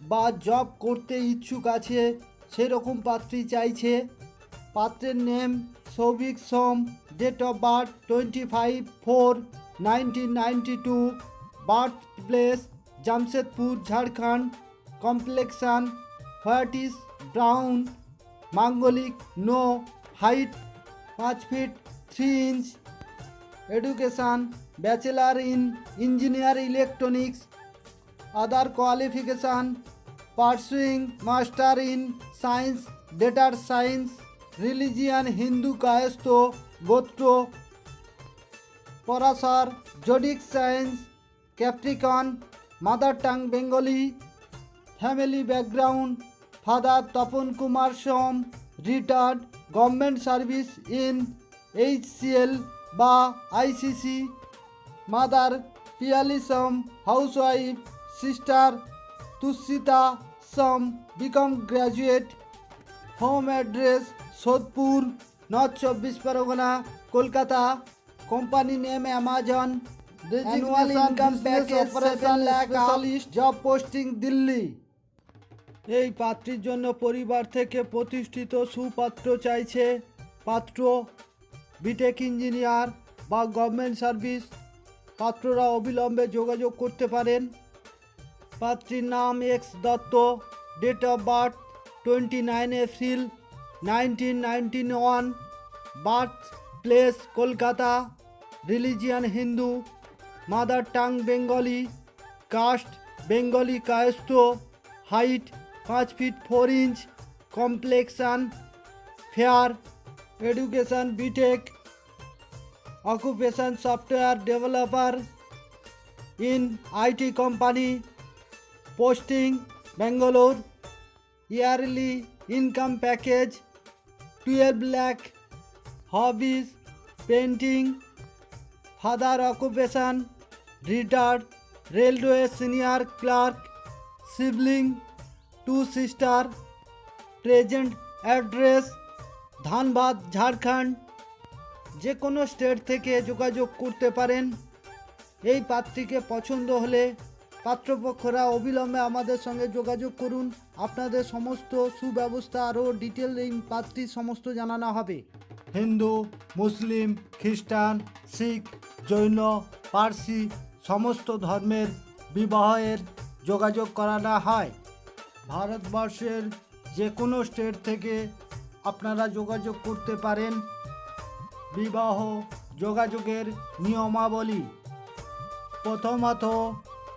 বা জব করতে ইচ্ছুক আছে, সেরকম পাত্রী চাইছে। পাত্রের name Souvik Som date of birth twenty five four nineteen ninety two birth place Jamshedpur, Jharkhand complexion white is brown manglik no height পাঁচ feet three inch education bachelor in engineer electronics other qualification pursuing master in science ডেটার science religion Hindu Kayastha gotra Parashar zodiac science capricorn mother tongue Bengali family background father Tapan Kumar Som retired government service in HCL বা ICC mother Piyali Som sister Tushita Som BCom graduate. Home address Sodepur north চব্বিশ Parganas Kolkata. Company name Amazon. Job posting Delhi এই পাত্রীর জন্য পরিবার থেকে প্রতিষ্ঠিত সুপাত্র চাইছে পাত্র বিটেক ইঞ্জিনিয়ার বা গভর্নমেন্ট সার্ভিস পাত্ররা অবিলম্বে যোগাযোগ করতে পারেন। পাত্রীর নাম X Dutta date of birth twenty nine April nineteen nineteen one birth place Kolkata religion Hindu mother tongue Bengali caste Bengali Kayastha height পাঁচ feet four inch complexion fair education BTech occupation software developer in IT company posting Bangalore yearly income package twelve lakh hobbies painting father occupation retired railway senior clerk sibling two sister present address Dhanbad Jharkhand যে কোনো state থেকে যোগাযোগ করতে পারেন। এই পাত্রীকে পছন্দ হলে পাত্রপক্ষরা অবিলম্বে আমাদের সঙ্গে যোগাযোগ করুন। আপনাদের সমস্ত সুব্যবস্থা আরও ডিটেল এই পাত্রীর সমস্ত জানানো হবে। হিন্দু, মুসলিম, খ্রিস্টান, শিখ, জৈন, পার্সি সমস্ত ধর্মের বিবাহের যোগাযোগ করানো হয়। ভারতবর্ষের যে কোনো স্টেট থেকে আপনারা যোগাযোগ করতে পারেন। বিবাহ যোগাযোগের নিয়মাবলী। প্রথমত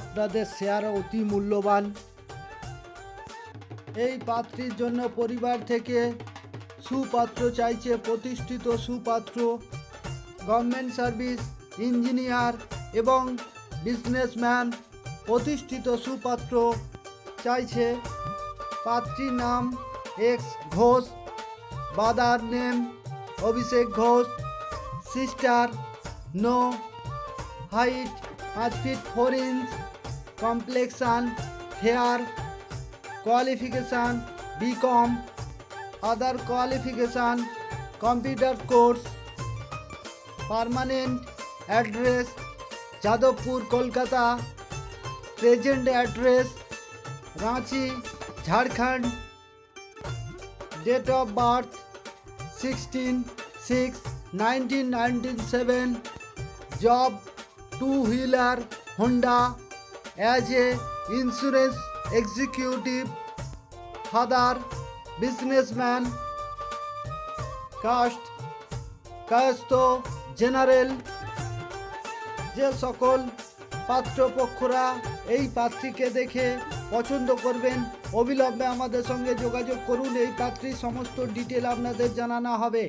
আপনাদের শেয়ার অতি মূল্যবান। এই পাত্রীর জন্য পরিবার থেকে সুপাত্র চাইছে প্রতিষ্ঠিত সুপাত্র গভর্নমেন্ট সার্ভিস ইঞ্জিনিয়ার এবং বিজনেসম্যান প্রতিষ্ঠিত সুপাত্র চাইছে। পাত্রীর নাম X Ghosh brother name Abhishek Ghosh sister no height পাঁচ feet four inch complexion fair qualification BCom other qualification computer course permanent address Jadavpur, Kolkata present address Ranchi, Jharkhand date of birth sixteen six nineteen nineteen seven job two wheeler, Honda, as a insurance executive, father, businessman, caste, Kayastha, general, যে সকল পাত্রপক্ষরা এই পাত্রীকে দেখে পছন্দ করবেন, অবিলম্বে আমাদের সঙ্গে যোগাযোগ করুন। এই পাত্রীর সমস্ত ডিটেল আপনাদের জানানো হবে।